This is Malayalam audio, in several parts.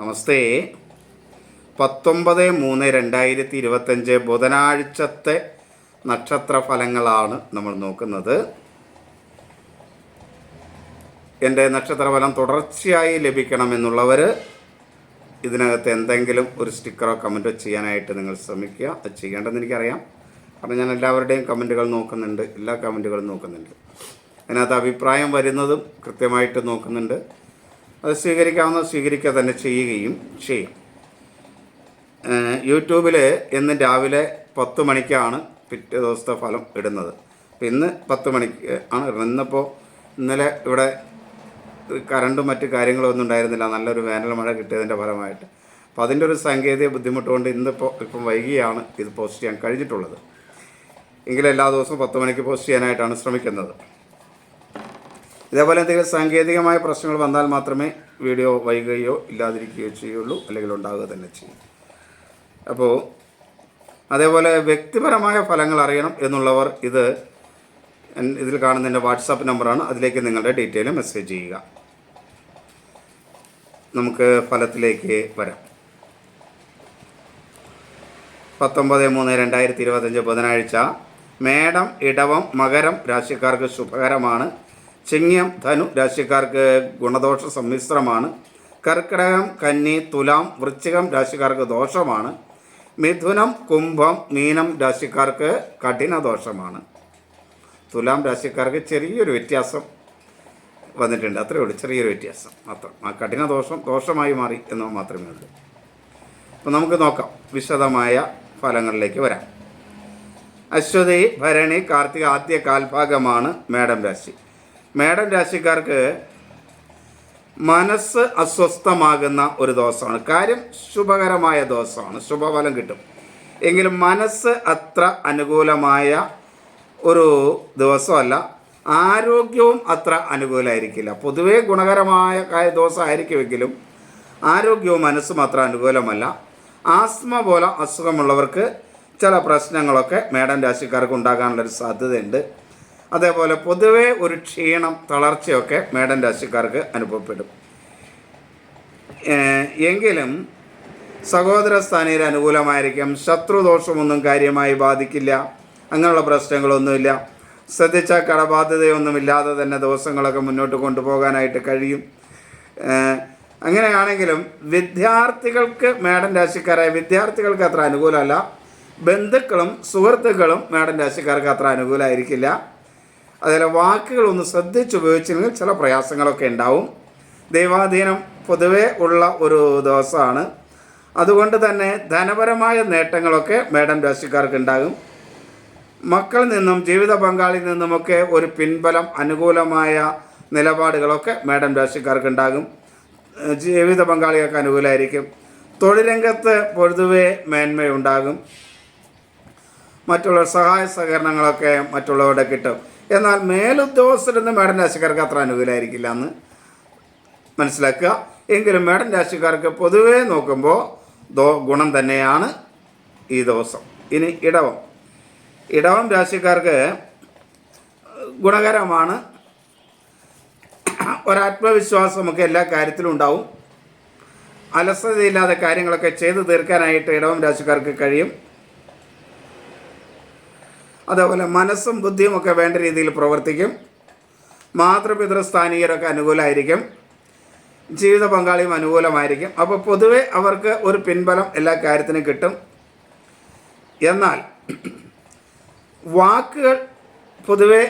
നമസ്തേ. പത്തൊമ്പത് മൂന്ന് രണ്ടായിരത്തി ഇരുപത്തഞ്ച് ബുധനാഴ്ചത്തെ നക്ഷത്ര ഫലങ്ങളാണ് നമ്മൾ നോക്കുന്നത്. എന്റെ നക്ഷത്രഫലം തുടർച്ചയായി ലഭിക്കണമെന്നുള്ളവർ ഇതിനകത്ത് എന്തെങ്കിലും ഒരു സ്റ്റിക്കറോ കമന്റോ ചെയ്യാനായിട്ട് നിങ്ങൾ ശ്രമിക്കുക. അത് ചെയ്യേണ്ടതെന്ന് എനിക്കറിയാം. കാരണം ഞാൻ എല്ലാവരുടെയും കമന്റുകൾ നോക്കുന്നുണ്ട് എല്ലാ കമന്റുകളും നോക്കുന്നുണ്ട്. അതിനകത്ത് അഭിപ്രായം വരുന്നതും കൃത്യമായിട്ട് നോക്കുന്നുണ്ട്. അത് സ്വീകരിക്കാവുന്ന സ്വീകരിക്കുക തന്നെ ചെയ്യുകയും ചെയ്യും. യൂട്യൂബിൽ ഇന്ന് രാവിലെ പത്ത് മണിക്കാണ് പിറ്റേ ദിവസത്തെ ഫലം ഇടുന്നത്. അപ്പം ഇന്ന് പത്ത് മണിക്ക് ആണ് ഇന്നിപ്പോൾ ഇന്നലെ ഇവിടെ കറണ്ടും മറ്റ് കാര്യങ്ങളും ഒന്നും ഉണ്ടായിരുന്നില്ല. നല്ലൊരു വേനൽ മഴ കിട്ടിയതിന്റെ ഫലമായിട്ട്. അപ്പോൾ അതിന്റെ ഒരു സാങ്കേതിക ബുദ്ധിമുട്ട് കൊണ്ട് ഇന്നിപ്പോൾ ഇപ്പം വൈകിയാണ് ഇത് പോസ്റ്റ് ചെയ്യാൻ കഴിഞ്ഞിട്ടുള്ളത്. എങ്കിലും എല്ലാ ദിവസവും പത്ത് മണിക്ക് പോസ്റ്റ് ചെയ്യാനായിട്ടാണ് ശ്രമിക്കുന്നത്. ഇതേപോലെ എന്തെങ്കിലും സാങ്കേതികമായ പ്രശ്നങ്ങൾ വന്നാൽ മാത്രമേ വീഡിയോ വൈകുകയോ ഇല്ലാതിരിക്കുകയോ ചെയ്യുള്ളൂ അല്ലെങ്കിൽ ഉണ്ടാവുക തന്നെ ചെയ്യും. അപ്പോൾ അതേപോലെ വ്യക്തിപരമായ ഫലങ്ങൾ അറിയണം എന്നുള്ളവർ ഇത് ഇതിൽ കാണുന്ന എന്റെ വാട്സാപ്പ് നമ്പറാണ്. അതിലേക്ക് നിങ്ങളുടെ ഡീറ്റെയിൽ മെസ്സേജ് ചെയ്യുക. നമുക്ക് ഫലത്തിലേക്ക് വരാം. പത്തൊമ്പത് മൂന്ന് രണ്ടായിരത്തി ഇരുപത്തഞ്ച് ബുധനാഴ്ച മേടം ഇടവം മകരം രാശിക്കാർക്ക് ശുഭകരമാണ്. ചിങ്ങം ധനു രാശിക്കാർക്ക് ഗുണദോഷ സമ്മിശ്രമാണ്. കർക്കിടകം കന്നി തുലാം വൃശ്ചികം രാശിക്കാർക്ക് ദോഷമാണ്. മിഥുനം കുംഭം മീനം രാശിക്കാർക്ക് കഠിന ദോഷമാണ്. തുലാം രാശിക്കാർക്ക് ചെറിയൊരു വ്യത്യാസം വന്നിട്ടുണ്ട്. അത്രയേ ഉള്ളൂ. ചെറിയൊരു വ്യത്യാസം മാത്രം. ആ കഠിന ദോഷം ദോഷമായി മാറി എന്ന് മാത്രമേ ഉള്ളൂ. അപ്പോൾ നമുക്ക് നോക്കാം. വിശദമായ ഫലങ്ങളിലേക്ക് വരാം. അശ്വതി ഭരണി കാർത്തിക ആദ്യ കാൽഭാഗമാണ് മേടം രാശി. മേടം രാശിക്കാർക്ക് മനസ്സ് അസ്വസ്ഥമാകുന്ന ഒരു ദോഷമാണ് കാര്യം ശുഭകരമായ ദോഷമാണ് ശുഭഫലം കിട്ടും. എങ്കിലും മനസ്സ് അത്ര അനുകൂലമായ ഒരു ദിവസമല്ല. ആരോഗ്യവും അത്ര അനുകൂലമായിരിക്കില്ല. പൊതുവേ ഗുണകരമായ ദിവസമായിരിക്കുമെങ്കിലും ആരോഗ്യവും മനസ്സും അത്ര അനുകൂലമല്ല. ആസ്മ പോലെ അസുഖമുള്ളവർക്ക് ചില പ്രശ്നങ്ങളൊക്കെ മേടൻ രാശിക്കാർക്ക് ഉണ്ടാകാനുള്ളൊരു സാധ്യതയുണ്ട്. അതേപോലെ പൊതുവേ ഒരു ക്ഷീണം തളർച്ചയൊക്കെ മേടൻ രാശിക്കാർക്ക് അനുഭവപ്പെടും. എങ്കിലും സഹോദര സ്ഥാനയിൽ അനുകൂലമായിരിക്കും. ശത്രുദോഷമൊന്നും കാര്യമായി ബാധിക്കില്ല. അങ്ങനെയുള്ള പ്രശ്നങ്ങളൊന്നുമില്ല. ശ്രദ്ധിച്ച കടബാധ്യതയൊന്നുമില്ലാതെ തന്നെ ദിവസങ്ങളൊക്കെ മുന്നോട്ട് കൊണ്ടുപോകാനായിട്ട് കഴിയും. അങ്ങനെയാണെങ്കിലും വിദ്യാർത്ഥികൾക്ക് മേടൻ രാശിക്കാരായ വിദ്യാർത്ഥികൾക്ക് അത്ര അനുകൂലമല്ല. ബന്ധുക്കളും സുഹൃത്തുക്കളും മേടൻ രാശിക്കാർക്ക് അത്ര അനുകൂലമായിരിക്കില്ല. അതിലെ വാക്കുകളൊന്ന് ശ്രദ്ധിച്ചുപയോഗിച്ചില്ലെങ്കിൽ ചില പ്രയാസങ്ങളൊക്കെ ഉണ്ടാവും. ദൈവാധീനം പൊതുവേ ഉള്ള ഒരു ദിവസമാണ്. അതുകൊണ്ട് തന്നെ ധനപരമായ നേട്ടങ്ങളൊക്കെ മേഡം രാശിക്കാർക്ക് ഉണ്ടാകും. മക്കളിൽ നിന്നും ജീവിത പങ്കാളിയിൽ നിന്നുമൊക്കെ ഒരു പിൻബലം അനുകൂലമായ നിലപാടുകളൊക്കെ മേഡം രാശിക്കാർക്ക് ഉണ്ടാകും. ജീവിത പങ്കാളികൾക്ക് അനുകൂലമായിരിക്കും. തൊഴിൽ രംഗത്ത് പൊതുവേ മേന്മയുണ്ടാകും. മറ്റുള്ള സഹായ സഹകരണങ്ങളൊക്കെ മറ്റുള്ളവരുടെ കിട്ടും. എന്നാൽ മേലുദ്യോഗസ്ഥരൊന്നും മേഡം രാശിക്കാർക്ക് അത്ര അനുകൂലമായിരിക്കില്ല എന്ന് മനസ്സിലാക്കുക. എങ്കിലും മേഡം രാശിക്കാർക്ക് പൊതുവേ നോക്കുമ്പോൾ ദോ ഗുണം തന്നെയാണ് ഈ ദിവസം. ഇനി ഇടവം. ഇടവം രാശിക്കാർക്ക് ഗുണകരമാണ്. ഒരാത്മവിശ്വാസം നമുക്ക് എല്ലാ കാര്യത്തിലും ഉണ്ടാവും. അലസതയില്ലാതെ കാര്യങ്ങളൊക്കെ ചെയ്തു തീർക്കാനായിട്ട് ഇടവം രാശിക്കാർക്ക് കഴിയും. അതേപോലെ മനസ്സും ബുദ്ധിയും ഒക്കെ വേണ്ട രീതിയിൽ പ്രവർത്തിക്കും. മാതൃപിതൃസ്ഥാനീയരൊക്കെ അനുകൂലമായിരിക്കും ജീവിത പങ്കാളിയും അനുകൂലമായിരിക്കും. അപ്പോൾ പൊതുവെ അവർക്ക് ഒരു പിൻബലം എല്ലാ കാര്യത്തിനും കിട്ടും. എന്നാൽ വാക്കുകൾ പൊതുവെ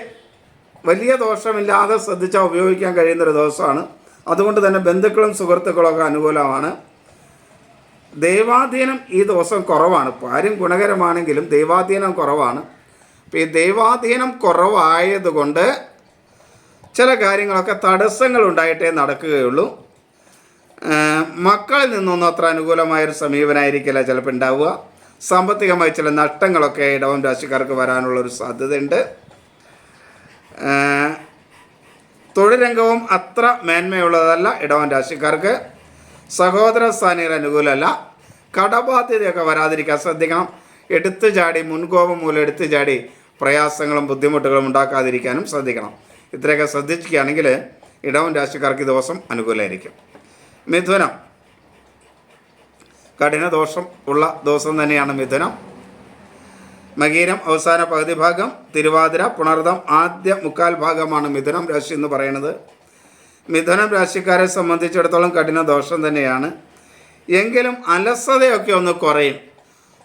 വലിയ ദോഷമില്ലാതെ ശ്രദ്ധിച്ചാൽ ഉപയോഗിക്കാൻ കഴിയുന്നൊരു ദിവസമാണ്. അതുകൊണ്ട് തന്നെ ബന്ധുക്കളും സുഹൃത്തുക്കളൊക്കെ അനുകൂലമാണ്. ദൈവാധീനം ഈ ദിവസം കുറവാണ്. ഇപ്പോൾ ആരും ഗുണകരമാണെങ്കിലും ദൈവാധീനം കുറവാണ്. ഈ ദൈവാധീനം കുറവായതുകൊണ്ട് ചില കാര്യങ്ങളൊക്കെ തടസ്സങ്ങൾ ഉണ്ടായിട്ടേ നടക്കുകയുള്ളൂ മക്കളിൽ നിന്നൊന്നും അത്ര അനുകൂലമായൊരു സമീപനമായിരിക്കില്ല ചിലപ്പോൾ ഉണ്ടാവുക. സാമ്പത്തികമായി ചില നഷ്ടങ്ങളൊക്കെ ഇടവം രാശിക്കാർക്ക് വരാനുള്ളൊരു സാധ്യതയുണ്ട്. തൊഴിലംഗവും അത്ര മേന്മയുള്ളതല്ല ഇടവം രാശിക്കാർക്ക്. സഹോദര സ്ഥാനീയർ അനുകൂലമല്ല. കടബാധ്യതയൊക്കെ വരാതിരിക്കാൻ ശ്രദ്ധിക്കണം. എടുത്തു ചാടി മുൻകോപം മൂലം എടുത്തു ചാടി പ്രയാസങ്ങളും ബുദ്ധിമുട്ടുകളും ഉണ്ടാക്കാതിരിക്കാനും ശ്രദ്ധിക്കണം. ഇത്രയൊക്കെ ശ്രദ്ധിക്കുകയാണെങ്കിൽ ഇടവൻ രാശിക്കാർക്ക് ദിവസം അനുകൂലമായിരിക്കും. മിഥുനം. കഠിന ദോഷം ഉള്ള ദിവസം തന്നെയാണ് മിഥുനം. മകീരം അവസാന പകുതി ഭാഗം തിരുവാതിര പുണർദം ആദ്യ മുക്കാൽ ഭാഗമാണ് മിഥുനം രാശി എന്ന് പറയുന്നത്. മിഥുനം രാശിക്കാരെ സംബന്ധിച്ചിടത്തോളം കഠിന ദോഷം തന്നെയാണ്. എങ്കിലും അലസതയൊക്കെ ഒന്ന് കുറയും.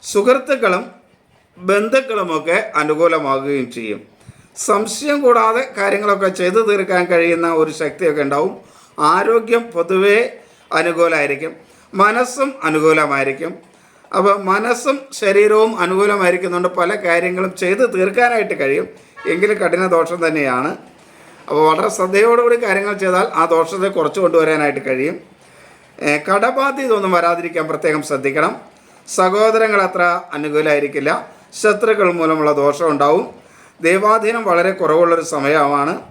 സുഹൃത്തുക്കളും ബന്ധുക്കളുമൊക്കെ അനുകൂലമാകുകയും ചെയ്യും. സംശയം കൂടാതെ കാര്യങ്ങളൊക്കെ ചെയ്തു തീർക്കാൻ കഴിയുന്ന ഒരു ശക്തിയൊക്കെ ഉണ്ടാവും. ആരോഗ്യം പൊതുവേ അനുകൂലമായിരിക്കും. മനസ്സും അനുകൂലമായിരിക്കും. അപ്പോൾ മനസ്സും ശരീരവും അനുകൂലമായിരിക്കുന്നുണ്ട് പല കാര്യങ്ങളും ചെയ്ത് തീർക്കാനായിട്ട് കഴിയും. എങ്കിലും കഠിന ദോഷം തന്നെയാണ്. അപ്പോൾ വളരെ ശ്രദ്ധയോടുകൂടി കാര്യങ്ങൾ ചെയ്താൽ ആ ദോഷത്തെ കുറച്ച് കൊണ്ടുവരാനായിട്ട് കഴിയും. കടബാധ്യത ഒന്നും വരാതിരിക്കാൻ പ്രത്യേകം ശ്രദ്ധിക്കണം. സഹോദരങ്ങൾ അത്ര അനുകൂലമായിരിക്കില്ല. ശത്രുക്കൾ മൂലമുള്ള ദോഷം ഉണ്ടാവും. ദൈവാധീനം വളരെ കുറവുള്ളൊരു സമയമാണ്.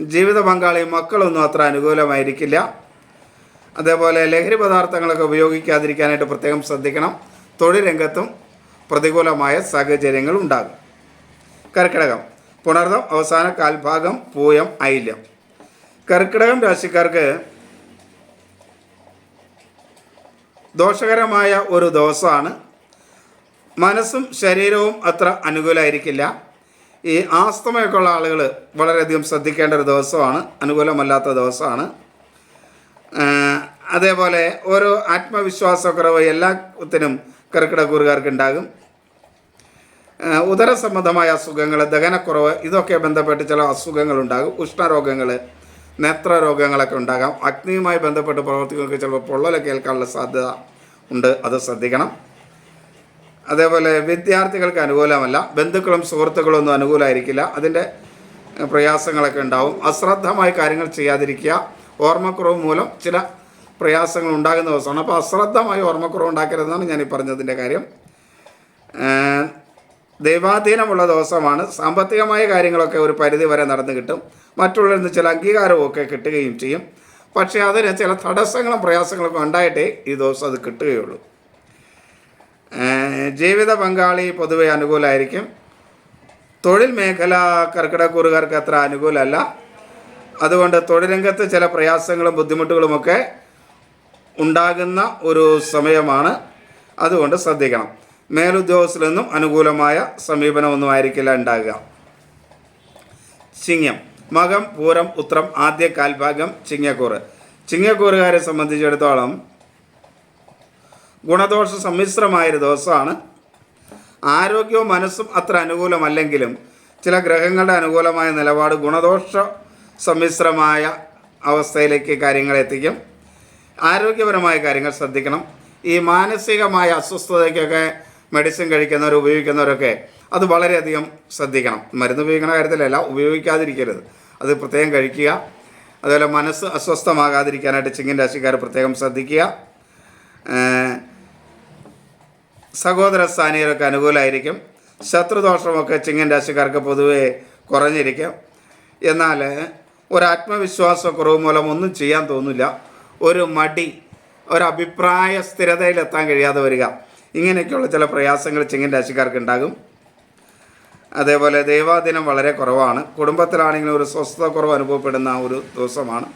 ജീവിത പങ്കാളി മക്കളൊന്നും അത്ര അനുകൂലമായിരിക്കില്ല. അതേപോലെ ലഹരി പദാർത്ഥങ്ങളൊക്കെ ഉപയോഗിക്കാതിരിക്കാനായിട്ട് പ്രത്യേകം ശ്രദ്ധിക്കണം. തൊഴിൽ രംഗത്തും പ്രതികൂലമായ സാഹചര്യങ്ങൾ ഉണ്ടാകും. കർക്കിടകം. പുണർദം അവസാന കാൽഭാഗം പൂയം ഐല്യം കർക്കിടകം രാശിക്കാർക്ക് ദോഷകരമായ ഒരു ദിവസമാണ്. മനസ്സും ശരീരവും അത്ര അനുകൂലമായിരിക്കില്ല ഈ ആസ്തമയൊക്കെ ഉള്ള ആളുകൾ വളരെയധികം ശ്രദ്ധിക്കേണ്ട ഒരു ദിവസമാണ്. അനുകൂലമല്ലാത്ത ദിവസമാണ്. അതേപോലെ ഓരോ ആത്മവിശ്വാസക്കുറവ് എല്ലാത്തിനും കർക്കിടക്കൂറുകാർക്ക് ഉണ്ടാകും ഉദരസംബന്ധമായ ഉദര സംബന്ധമായ അസുഖങ്ങൾ ദഹനക്കുറവ് ഇതൊക്കെ ബന്ധപ്പെട്ട് ചില അസുഖങ്ങൾ ഉണ്ടാകും ഉഷ്ണരോഗങ്ങൾ നേത്രരോഗങ്ങളൊക്കെ ഉണ്ടാകാം. അഗ്നിയുമായി ബന്ധപ്പെട്ട് പ്രവർത്തികൾക്ക് ചിലപ്പോൾ പൊള്ളലൊക്കെ ഏൽക്കാനുള്ള സാധ്യത ഉണ്ട്. അത് ശ്രദ്ധിക്കണം. അതേപോലെ വിദ്യാർത്ഥികൾക്ക് അനുകൂലമല്ല ബന്ധുക്കളും സുഹൃത്തുക്കളും ഒന്നും അനുകൂലമായിരിക്കില്ല അതിന്റെ പ്രയാസങ്ങളൊക്കെ ഉണ്ടാവും. അശ്രദ്ധമായി കാര്യങ്ങൾ ചെയ്യാതിരിക്കുക. ഓർമ്മക്കുറവ് മൂലം ചില പ്രയാസങ്ങൾ ഉണ്ടാകുന്ന ദിവസമാണ്. അപ്പോൾ അശ്രദ്ധമായി ഓർമ്മക്കുറവ് ഉണ്ടാക്കരുതെന്നാണ് ഞാൻ ഈ പറഞ്ഞതിന്റെ കാര്യം ദൈവാധീനമുള്ള ദിവസമാണ്. സാമ്പത്തികമായ കാര്യങ്ങളൊക്കെ ഒരു പരിധി വരെ നടന്നു കിട്ടും. മറ്റുള്ളവരിൽ നിന്ന് ചില അംഗീകാരവും ഒക്കെ കിട്ടുകയും ചെയ്യും. പക്ഷേ അതിന് ചില തടസ്സങ്ങളും പ്രയാസങ്ങളൊക്കെ ഉണ്ടായിട്ടേ ഈ ദിവസം അത് കിട്ടുകയുള്ളൂ. ജീവിത പങ്കാളി പൊതുവെ അനുകൂലമായിരിക്കും തൊഴിൽ മേഖല കർക്കിടക്കൂറുകാർക്ക് അത്ര അനുകൂലമല്ല. അതുകൊണ്ട് തൊഴിലംഗത്ത് ചില പ്രയാസങ്ങളും ബുദ്ധിമുട്ടുകളുമൊക്കെ ഉണ്ടാകുന്ന ഒരു സമയമാണ്. അതുകൊണ്ട് ശ്രദ്ധിക്കണം. മേലുദ്യോഗസ്ഥരിൽ നിന്നും അനുകൂലമായ സമീപനമൊന്നും ആയിരിക്കില്ല ഉണ്ടാകുക. ചിങ്ങം. മകം പൂരം ഉത്രം ആദ്യ കാൽഭാഗം ചിങ്ങക്കൂറ്. ചിങ്ങക്കൂറുകാരെ സംബന്ധിച്ചിടത്തോളം ഗുണദോഷ സമ്മിശ്രമായൊരു ദിവസമാണ്. ആരോഗ്യവും മനസ്സും അത്ര അനുകൂലമല്ലെങ്കിലും ചില ഗ്രഹങ്ങളുടെ അനുകൂലമായ നിലപാട് ഗുണദോഷ സമ്മിശ്രമായ അവസ്ഥയിലേക്ക് കാര്യങ്ങൾ എത്തിക്കും. ആരോഗ്യപരമായ കാര്യങ്ങൾ ശ്രദ്ധിക്കണം. ഈ മാനസികമായ അസ്വസ്ഥതയ്ക്കൊക്കെ മെഡിസിൻ കഴിക്കുന്നവർ ഉപയോഗിക്കുന്നവരൊക്കെ അത് വളരെയധികം ശ്രദ്ധിക്കണം. മരുന്ന് ഉപയോഗിക്കുന്ന കാര്യത്തിലല്ല ഉപയോഗിക്കാതിരിക്കരുത്. അത് പ്രത്യേകം കഴിക്കുക. അതുപോലെ മനസ്സ് അസ്വസ്ഥമാകാതിരിക്കാനായിട്ട് ചിങ്ങൻ രാശിക്കാർ പ്രത്യേകം ശ്രദ്ധിക്കുക. സഹോദര സ്ഥാനീയരൊക്കെ അനുകൂലമായിരിക്കും ശത്രുദോഷമൊക്കെ ചിങ്ങൻ രാശിക്കാർക്ക് പൊതുവെ കുറഞ്ഞിരിക്കും. എന്നാൽ ഒരു ആത്മവിശ്വാസക്കുറവ് മൂലം ഒന്നും ചെയ്യാൻ തോന്നില്ല. ഒരു മടി ഒരു അഭിപ്രായ സ്ഥിരതയിലെത്താൻ കഴിയാതെ വരിക. ഇങ്ങനെയൊക്കെയുള്ള ചില പ്രയാസങ്ങൾ ചിങ്ങൻ രാശിക്കാർക്ക് ഉണ്ടാകും. അതേപോലെ ദേവാദിനം വളരെ കുറവാണ്. കുടുംബത്തിലാണെങ്കിലും ഒരു സ്വസ്ഥത കുറവ് അനുഭവപ്പെടുന്ന ഒരു ദിവസമാണ്.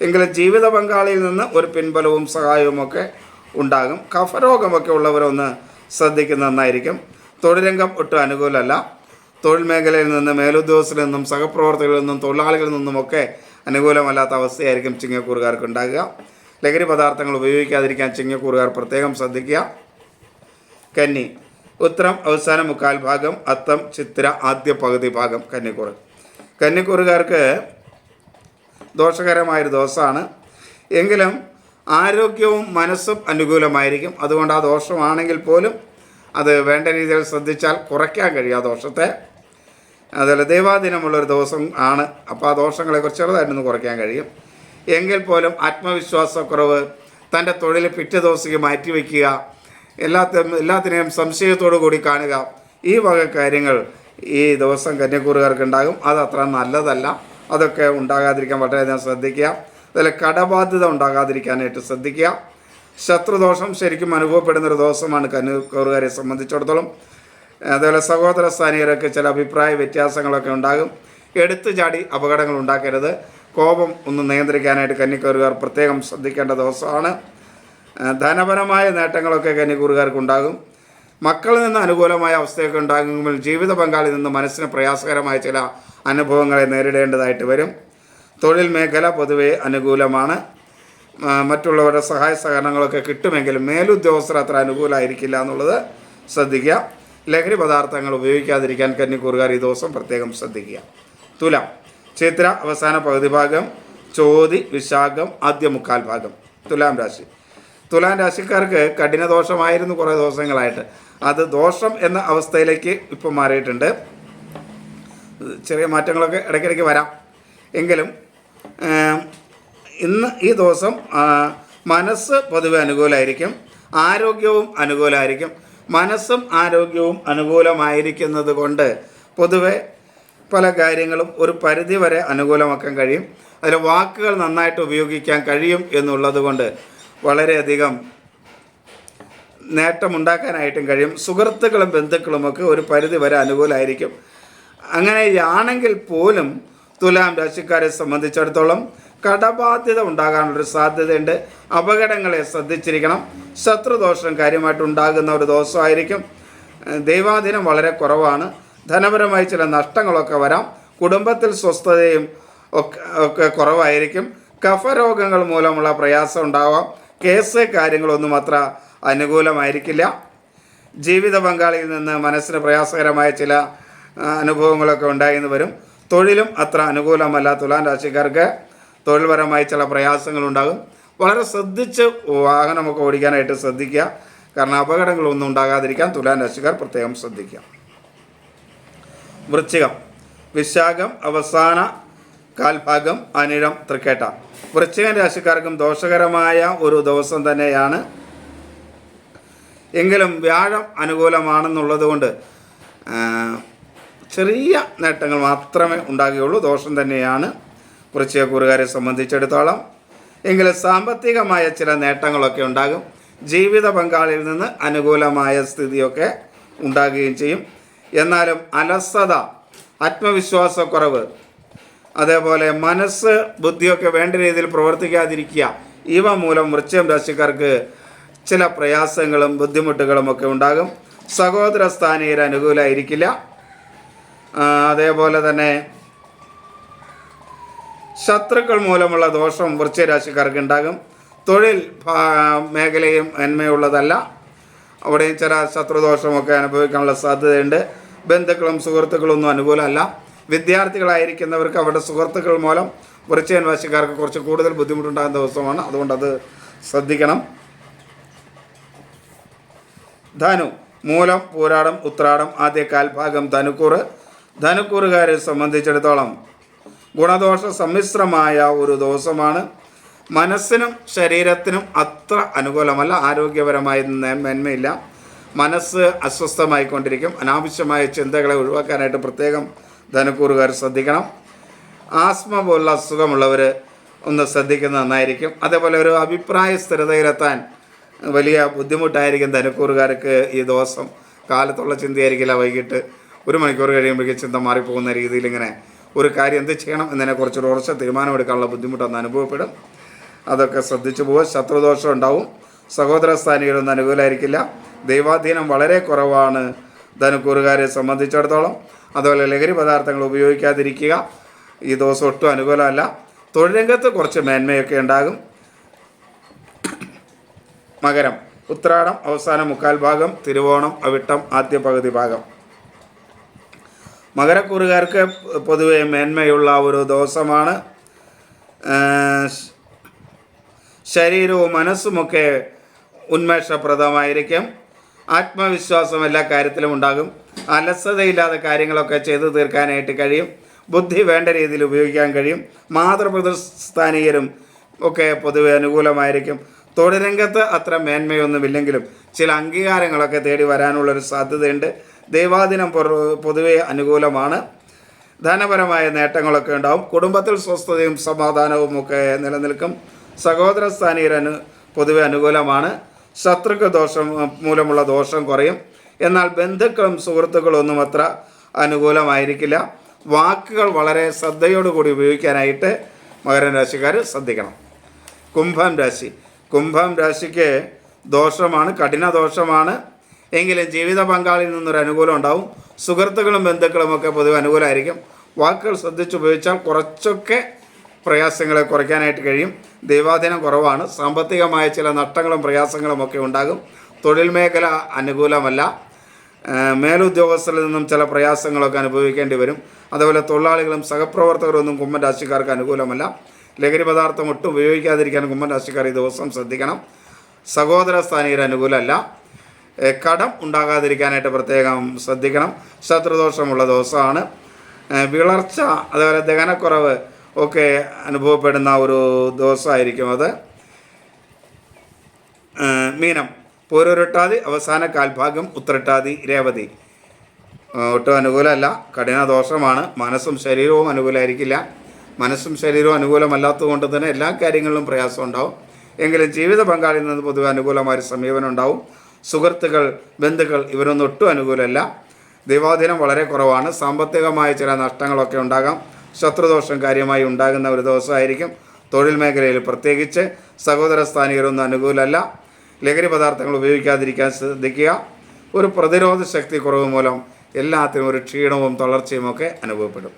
എങ്കിലും ജീവിത പങ്കാളിയിൽ നിന്ന് ഒരു പിൻബലവും സഹായവും ഒക്കെ ഉണ്ടാകും കഫരോഗമൊക്കെ ഉള്ളവരൊന്ന് ശ്രദ്ധിക്കുന്ന നന്നായിരിക്കും. തൊഴിൽ രംഗം ഒട്ടും അനുകൂലമല്ല. തൊഴിൽ മേഖലയിൽ നിന്ന് മേലുദ്യോഗസ്ഥരിൽ നിന്നും സഹപ്രവർത്തകരിൽ നിന്നും തൊഴിലാളികളിൽ നിന്നുമൊക്കെ അനുകൂലമല്ലാത്ത അവസ്ഥയായിരിക്കും ചിങ്ങക്കൂറുകാർക്ക് ഉണ്ടാകുക. ലഹരി പദാർത്ഥങ്ങൾ ഉപയോഗിക്കാതിരിക്കാൻ ചിങ്ങക്കൂറുകാർ പ്രത്യേകം ശ്രദ്ധിക്കുക. കന്നി ഉത്തരം അവസാന മുക്കാൽ ഭാഗം അത്തം ചിത്ര ആദ്യ പകുതി ഭാഗം കന്നിക്കൂറ്. കന്നിക്കൂറുകാർക്ക് ദോഷകരമായൊരു ദോഷമാണ് എങ്കിലും ആരോഗ്യവും മനസ്സും അനുകൂലമായിരിക്കും. അതുകൊണ്ട് ആ ദോഷമാണെങ്കിൽ പോലും അത് വേണ്ട രീതിയിൽ ശ്രദ്ധിച്ചാൽ കുറയ്ക്കാൻ കഴിയും ആ ദോഷത്തെ. അതുപോലെ ദൈവാദിനമുള്ളൊരു ദിവസം ആണ്. അപ്പോൾ ആ ദോഷങ്ങളെക്കുറിച്ച് ചെറുതായിട്ടൊന്ന് കുറയ്ക്കാൻ കഴിയും. എങ്കിൽ പോലും ആത്മവിശ്വാസക്കുറവ് തന്റെ തൊഴിൽ പിറ്റേ ദിവസത്തേക്ക് മാറ്റിവെക്കുക എല്ലാത്തിനും എല്ലാത്തിനെയും സംശയത്തോടു കൂടി കാണുക ഈ വക കാര്യങ്ങൾ ഈ ദിവസം കന്യാക്കൂറുകാർക്ക് ഉണ്ടാകും അത് അത്ര നല്ലതല്ല. അതൊക്കെ ഉണ്ടാകാതിരിക്കാൻ വളരെയധികം ശ്രദ്ധിക്കുക. അതിൽ കടബാധ്യത ഉണ്ടാകാതിരിക്കാനായിട്ട് ശ്രദ്ധിക്കുക. ശത്രുദോഷം ശരിക്കും അനുഭവപ്പെടുന്ന ഒരു ദോഷമാണ് കന്നുകൂറുകാരെ സംബന്ധിച്ചിടത്തോളം. അതുപോലെ സഹോദര സ്ഥാനീയരൊക്കെ ചില അഭിപ്രായ വ്യത്യാസങ്ങളൊക്കെ ഉണ്ടാകും. എടുത്തു ചാടി അപകടങ്ങൾ ഉണ്ടാക്കരുത്. കോപം ഒന്ന് നിയന്ത്രിക്കാനായിട്ട് കന്നിക്കൂറുകാർ പ്രത്യേകം ശ്രദ്ധിക്കേണ്ട ദിവസമാണ്. ധനപരമായ നേട്ടങ്ങളൊക്കെ കന്നിക്കൂറുകാർക്ക് ഉണ്ടാകും. മക്കളിൽ നിന്ന് അനുകൂലമായ അവസ്ഥയൊക്കെ ഉണ്ടാകുമ്പോൾ ജീവിത പങ്കാളിൽ നിന്ന് മനസ്സിന് പ്രയാസകരമായ ചില അനുഭവങ്ങളെ നേരിടേണ്ടതായിട്ട് വരും. തൊഴിൽ മേഖല പൊതുവെ അനുകൂലമാണ്. മറ്റുള്ളവരുടെ സഹായ സഹകരണങ്ങളൊക്കെ കിട്ടുമെങ്കിലും മേലുദ്യോഗസ്ഥർ അത്ര അനുകൂലമായിരിക്കില്ല എന്നുള്ളത് ശ്രദ്ധിക്കുക. ലഹരി പദാർത്ഥങ്ങൾ ഉപയോഗിക്കാതിരിക്കാൻ കന്നിക്കൂറുകാർ ഈ ദിവസം പ്രത്യേകം ശ്രദ്ധിക്കുക. തുലാം ചിത്ര അവസാന പകുതി ഭാഗം ചോതി വിശാഖം ആദ്യ മുക്കാൽ ഭാഗം. തുലാം രാശി. തുലാം രാശിക്കാർക്ക് കഠിന ദോഷമായിരുന്നു കുറേ ദിവസങ്ങളായിട്ട്. അത് ദോഷം എന്ന അവസ്ഥയിലേക്ക് ഇപ്പം മാറിയിട്ടുണ്ട്. ചെറിയ മാറ്റങ്ങളൊക്കെ ഇടയ്ക്കിടയ്ക്ക് വരാം. എങ്കിലും ഇന്ന് ഈ ദിവസം മനസ്സ് പൊതുവെ അനുകൂലമായിരിക്കും ആരോഗ്യവും അനുകൂലമായിരിക്കും മനസ്സും ആരോഗ്യവും അനുകൂലമായിരിക്കുന്നത് കൊണ്ട് പൊതുവെ പല കാര്യങ്ങളും ഒരു പരിധി വരെ അനുകൂലമാക്കാൻ കഴിയും. അതിൽ വാക്കുകൾ നന്നായിട്ട് ഉപയോഗിക്കാൻ കഴിയും എന്നുള്ളത് കൊണ്ട് വളരെയധികം നേട്ടമുണ്ടാക്കാനായിട്ടും കഴിയും. സുഹൃത്തുക്കളും ബന്ധുക്കളുമൊക്കെ ഒരു പരിധി വരെ അനുകൂലമായിരിക്കും അങ്ങനെയാണെങ്കിൽ പോലും തുലാം രാശിക്കാരെ സംബന്ധിച്ചിടത്തോളം കടബാധ്യത ഉണ്ടാകാനുള്ളൊരു സാധ്യതയുണ്ട്. അപകടങ്ങളെ ശ്രദ്ധിച്ചിരിക്കണം. ശത്രുദോഷം കാര്യമായിട്ട് ഉണ്ടാകുന്ന ഒരു ദോഷമായിരിക്കും ദൈവാധീനം വളരെ കുറവാണ്. ധനപരമായി ചില നഷ്ടങ്ങളൊക്കെ വരാം. കുടുംബത്തിൽ സ്വസ്ഥതയും ഒക്കെ ഒക്കെ കുറവായിരിക്കും. കഫരോഗങ്ങൾ മൂലമുള്ള പ്രയാസം ഉണ്ടാവാം. കേസ് കാര്യങ്ങളൊന്നും അത്ര അനുകൂലമായിരിക്കില്ല. ജീവിത പങ്കാളിയിൽ നിന്ന് മനസ്സിന് പ്രയാസകരമായ ചില അനുഭവങ്ങളൊക്കെ ഉണ്ടായി എന്ന് വരും. തൊഴിലും അത്ര അനുകൂലമല്ല തുലാം രാശിക്കാർക്ക് തൊഴിൽപരമായി ചില പ്രയാസങ്ങളുണ്ടാകും. വളരെ ശ്രദ്ധിച്ച് വാഹനമൊക്കെ ഓടിക്കാനായിട്ട് ശ്രദ്ധിക്കുക. കാരണം അപകടങ്ങളൊന്നും ഉണ്ടാകാതിരിക്കാൻ തുലാം രാശിക്കാർ പ്രത്യേകം ശ്രദ്ധിക്കുക. വൃശ്ചികം. വിശാഖം അവസാന കാൽഭാഗം അനിഴം തൃക്കേട്ട. വൃശ്ചികൻ രാശിക്കാർക്കും ദോഷകരമായ ഒരു ദിവസം തന്നെയാണ്. എങ്കിലും വ്യാഴം അനുകൂലമാണെന്നുള്ളത് കൊണ്ട് ആ, ചെറിയ നേട്ടങ്ങൾ മാത്രമേ ഉണ്ടാകുകയുള്ളൂ. ദോഷം തന്നെയാണ്. കുറച്ച് കൂറുകാരെ സംബന്ധിച്ചിടത്തോളം. എങ്കിലും സാമ്പത്തികമായ ചില നേട്ടങ്ങളൊക്കെ ഉണ്ടാകും. ജീവിത പങ്കാളിയിൽ നിന്ന് അനുകൂലമായ സ്ഥിതിയൊക്കെ ഉണ്ടാകുകയും ചെയ്യും. എന്നാലും അലസത ആത്മവിശ്വാസക്കുറവ് അതേപോലെ മനസ്സ് ബുദ്ധിയൊക്കെ വേണ്ട രീതിയിൽ പ്രവർത്തിക്കാതിരിക്കുക ഇവ മൂലം വൃശ്ചികം രാശിക്കാർക്ക് ചില പ്രയാസങ്ങളും ബുദ്ധിമുട്ടുകളും ഒക്കെ ഉണ്ടാകും. സഹോദര സ്ഥാനീയർ അനുകൂലമായിരിക്കില്ല. അതേപോലെ തന്നെ ശത്രുക്കൾ മൂലമുള്ള ദോഷം വൃശ്ചരാശിക്കാർക്ക് ഉണ്ടാകും. തൊഴിൽ മേഖലയും നന്മയുള്ളതല്ല. അവിടെയും ചില ശത്രുദോഷമൊക്കെ അനുഭവിക്കാനുള്ള സാധ്യതയുണ്ട്. ബന്ധുക്കളും സുഹൃത്തുക്കളും ഒന്നും അനുകൂലമല്ല. വിദ്യാർത്ഥികളായിരിക്കുന്നവർക്ക് അവരുടെ സുഹൃത്തുക്കൾ മൂലം വൃശ്ചികൻ രാശിക്കാർക്ക് കുറച്ച് കൂടുതൽ ബുദ്ധിമുട്ടുണ്ടാകുന്ന ദിവസമാണ്. അതുകൊണ്ട് അത് ശ്രദ്ധിക്കണം. ധനു മൂലം പൂരാടം ഉത്രാടം ആദ്യ കാൽഭാഗം ധനുക്കൂറ്. ധനുക്കൂറുകാരെ സംബന്ധിച്ചിടത്തോളം ഗുണദോഷ സമ്മിശ്രമായ ഒരു ദോഷമാണ് മനസ്സിനും ശരീരത്തിനും അത്ര അനുകൂലമല്ല. ആരോഗ്യപരമായ മേന്മയില്ല. മനസ്സ് അസ്വസ്ഥമായിക്കൊണ്ടിരിക്കും. അനാവശ്യമായ ചിന്തകളെ ഒഴിവാക്കാനായിട്ട് പ്രത്യേകം ധനുക്കൂറുകാർ ശ്രദ്ധിക്കണം. ആസ്മ പോലുള്ള അസുഖമുള്ളവർ ഒന്ന് ശ്രദ്ധിക്കുന്നത് നന്നായിരിക്കും. അതേപോലെ ഒരു അഭിപ്രായ സ്ഥിരതയിലെത്താൻ വലിയ ബുദ്ധിമുട്ടായിരിക്കും ധനുക്കൂറുകാർക്ക് ഈ ദിവസം. കാലത്തുള്ള ചിന്തയായിരിക്കില്ല വൈകിട്ട്. ഒരു മണിക്കൂർ കഴിയുമ്പോഴേക്കും ചിന്ത മാറിപ്പോകുന്ന രീതിയിൽ ഇങ്ങനെ ഒരു കാര്യം എന്ത് ചെയ്യണം എന്നതിനെക്കുറിച്ചൊരു ഉറച്ച തീരുമാനമെടുക്കാനുള്ള ബുദ്ധിമുട്ടൊന്ന് അനുഭവപ്പെടും. അതൊക്കെ ശ്രദ്ധിച്ചു പോകും ശത്രുദോഷം ഉണ്ടാവും. സഹോദര സ്ഥാനികളൊന്നും അനുകൂലമായിരിക്കില്ല ദൈവാധീനം വളരെ കുറവാണ്. ധനുക്കൂറുകാരെ സംബന്ധിച്ചിടത്തോളം. അതുപോലെ ലഹരി പദാർത്ഥങ്ങൾ ഉപയോഗിക്കാതിരിക്കുക. ഈ ദിവസം ഒട്ടും അനുകൂലമല്ല. തൊഴിൽ രംഗത്ത് കുറച്ച് മേന്മയൊക്കെ ഉണ്ടാകും. മകരം ഉത്രാടം അവസാന മുക്കാൽ ഭാഗം തിരുവോണം അവിട്ടം ആദ്യ പകുതി ഭാഗം. മകരക്കൂറുകാർക്ക് പൊതുവെ മേന്മയുള്ള ഒരു ദോഷമാണ് ശരീരവും മനസ്സുമൊക്കെ ഉന്മേഷപ്രദമായിരിക്കും. ആത്മവിശ്വാസം എല്ലാ കാര്യത്തിലും ഉണ്ടാകും. അലസതയില്ലാതെ കാര്യങ്ങളൊക്കെ ചെയ്തു തീർക്കാനായിട്ട് കഴിയും. ബുദ്ധി വേണ്ട രീതിയിൽ ഉപയോഗിക്കാൻ കഴിയും. മാതൃപ്രതിസ്ഥാനീയരും ഒക്കെ പൊതുവെ അനുകൂലമായിരിക്കും. തൊഴിൽ രംഗത്ത് അത്ര മേന്മയൊന്നുമില്ലെങ്കിലും ചില അംഗീകാരങ്ങളൊക്കെ തേടി വരാനുള്ളൊരു സാധ്യതയുണ്ട്. ദൈവാദിനം പൊതുവെ അനുകൂലമാണ്. ധനപരമായ നേട്ടങ്ങളൊക്കെ ഉണ്ടാവും. കുടുംബത്തിൽ സ്വസ്ഥതയും സമാധാനവും ഒക്കെ നിലനിൽക്കും. സഹോദര സ്ഥാനീയരനു പൊതുവെ അനുകൂലമാണ്. ശത്രുക്ക ദോഷം മൂലമുള്ള ദോഷം കുറയും. എന്നാൽ ബന്ധുക്കളും സുഹൃത്തുക്കളും ഒന്നും അത്ര അനുകൂലമായിരിക്കില്ല. വാക്കുകൾ വളരെ ശ്രദ്ധയോടുകൂടി ഉപയോഗിക്കാനായിട്ട് മകരൻ രാശിക്കാർ ശ്രദ്ധിക്കണം. കുംഭം രാശി. കുംഭം രാശിക്ക് ദോഷമാണ് കഠിന ദോഷമാണ്. എങ്കിലും ജീവിത പങ്കാളിയിൽ നിന്നൊരു അനുകൂലം ഉണ്ടാവും. സുഹൃത്തുക്കളും ബന്ധുക്കളും ഒക്കെ പൊതുവെ അനുകൂലമായിരിക്കും. വാക്കുകൾ ശ്രദ്ധിച്ചുപയോഗിച്ചാൽ കുറച്ചൊക്കെ പ്രയാസങ്ങളെ കുറയ്ക്കാനായിട്ട് കഴിയും. ദൈവാധീനം കുറവാണ്. സാമ്പത്തികമായ ചില നഷ്ടങ്ങളും പ്രയാസങ്ങളും ഒക്കെ ഉണ്ടാകും. തൊഴിൽ മേഖല അനുകൂലമല്ല. മേലുദ്യോഗസ്ഥരിൽ നിന്നും ചില പ്രയാസങ്ങളൊക്കെ അനുഭവിക്കേണ്ടി വരും. അതുപോലെ തൊഴിലാളികളും സഹപ്രവർത്തകരും ഒന്നും കുമ്മൻ രാശിക്കാർക്ക് അനുകൂലമല്ല. ലഹരി പദാർത്ഥം ഒട്ടും ഉപയോഗിക്കാതിരിക്കാൻ കുമ്മൻ രാശിക്കാർ ഈ ദിവസം ശ്രദ്ധിക്കണം. സഹോദര സ്ഥാനീയർ അനുകൂലമല്ല. കടം ഉണ്ടാകാതിരിക്കാനായിട്ട് പ്രത്യേകം ശ്രദ്ധിക്കണം. ശത്രുദോഷമുള്ള ദിവസമാണ്. വിളർച്ച അതുപോലെ ദഹനക്കുറവ് ഒക്കെ അനുഭവപ്പെടുന്ന ഒരു ദിവസമായിരിക്കും അത്. മീനം പോരൊരുട്ടാതി അവസാന കാൽഭാഗം ഉത്രട്ടാതി രേവതി. ഒട്ടും അനുകൂലമല്ല. കഠിന ദോഷമാണ് മനസ്സും ശരീരവും അനുകൂലമായിരിക്കില്ല. മനസ്സും ശരീരവും അനുകൂലമല്ലാത്തത് കൊണ്ട് തന്നെ എല്ലാ കാര്യങ്ങളിലും പ്രയാസം ഉണ്ടാവും. എങ്കിലും ജീവിത പങ്കാളിയിൽ നിന്ന് പൊതുവെ അനുകൂലമായ സമീപനം ഉണ്ടാവും. സുഹൃത്തുക്കൾ ബന്ധുക്കൾ ഇവരൊന്നും ഒട്ടും അനുകൂലമല്ല. ദൈവാധീനം വളരെ കുറവാണ്. സാമ്പത്തികമായ ചില നഷ്ടങ്ങളൊക്കെ ഉണ്ടാകാം. ശത്രുദോഷം കാര്യമായി ഉണ്ടാകുന്ന ഒരു ദിവസമായിരിക്കും തൊഴിൽ മേഖലയിൽ പ്രത്യേകിച്ച് സഹോദര സ്ഥാനികരൊന്നും അനുകൂലമല്ല. ലഹരി പദാർത്ഥങ്ങൾ ഉപയോഗിക്കാതിരിക്കാൻ ശ്രദ്ധിക്കുക. ഒരു പ്രതിരോധ ശക്തി കുറവ് മൂലം എല്ലാത്തിനും ഒരു ക്ഷീണവും തളർച്ചയും ഒക്കെ അനുഭവപ്പെടും.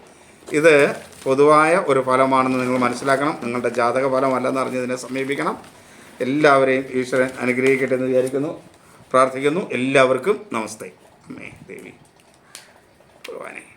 ഇത് പൊതുവായ ഒരു ഫലമാണെന്ന് നിങ്ങൾ മനസ്സിലാക്കണം. നിങ്ങളുടെ ജാതക ഫലമല്ലെന്ന് അറിഞ്ഞതിനെ സമീപിക്കണം. എല്ലാവരെയും ഈശ്വരൻ അനുഗ്രഹിക്കട്ടെ എന്ന് വിചാരിക്കുന്നു. പ്രാർത്ഥിക്കുന്നു. എല്ലാവർക്കും നമസ്തേ. അമ്മേ ദേവി ഭഗവാനെ.